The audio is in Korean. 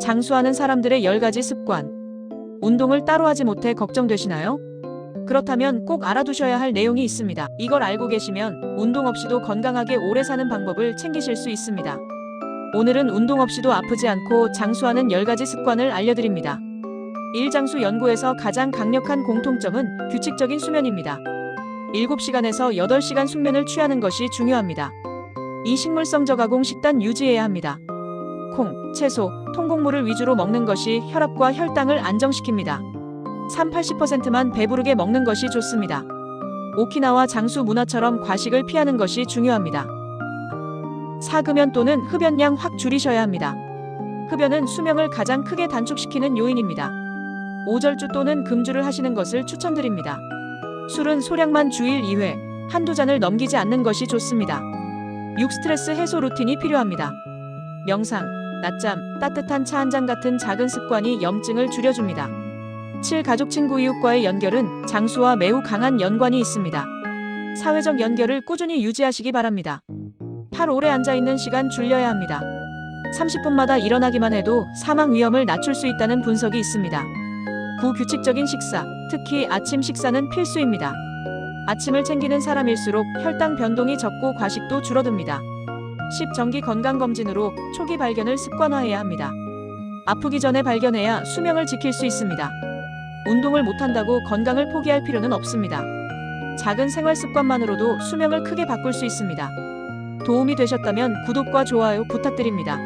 장수하는 사람들의 10가지 습관. 운동을 따로 하지 못해 걱정되시나요? 그렇다면 꼭 알아두셔야 할 내용이 있습니다. 이걸 알고 계시면 운동 없이도 건강하게 오래 사는 방법을 챙기실 수 있습니다. 오늘은 운동 없이도 아프지 않고 장수하는 10가지 습관을 알려드립니다. 일장수 연구에서 가장 강력한 공통점은 규칙적인 수면입니다. 7시간에서 8시간 숙면을 취하는 것이 중요합니다. 이 식물성 저가공 식단 유지해야 합니다. 콩, 채소, 통곡물을 위주로 먹는 것이 혈압과 혈당을 안정시킵니다. 3, 80%만 배부르게 먹는 것이 좋습니다. 오키나와 장수 문화처럼 과식을 피하는 것이 중요합니다. 사금연 또는 흡연량 확 줄이셔야 합니다. 흡연은 수명을 가장 크게 단축시키는 요인입니다. 오절주 또는 금주를 하시는 것을 추천드립니다. 술은 소량만 주일 2회, 한두 잔을 넘기지 않는 것이 좋습니다. 6. 스트레스 해소 루틴이 필요합니다. 명상, 낮잠, 따뜻한 차 한 잔 같은 작은 습관이 염증을 줄여줍니다. 7. 가족 친구 이웃과의 연결은 장수와 매우 강한 연관이 있습니다. 사회적 연결을 꾸준히 유지하시기 바랍니다. 8. 오래 앉아있는 시간 줄여야 합니다. 30분마다 일어나기만 해도 사망 위험을 낮출 수 있다는 분석이 있습니다. 9. 규칙적인 식사, 특히 아침 식사는 필수입니다. 아침을 챙기는 사람일수록 혈당 변동이 적고 과식도 줄어듭니다. 10. 정기 건강검진으로 초기 발견을 습관화해야 합니다. 아프기 전에 발견해야 수명을 지킬 수 있습니다. 운동을 못한다고 건강을 포기할 필요는 없습니다. 작은 생활 습관만으로도 수명을 크게 바꿀 수 있습니다. 도움이 되셨다면 구독과 좋아요 부탁드립니다.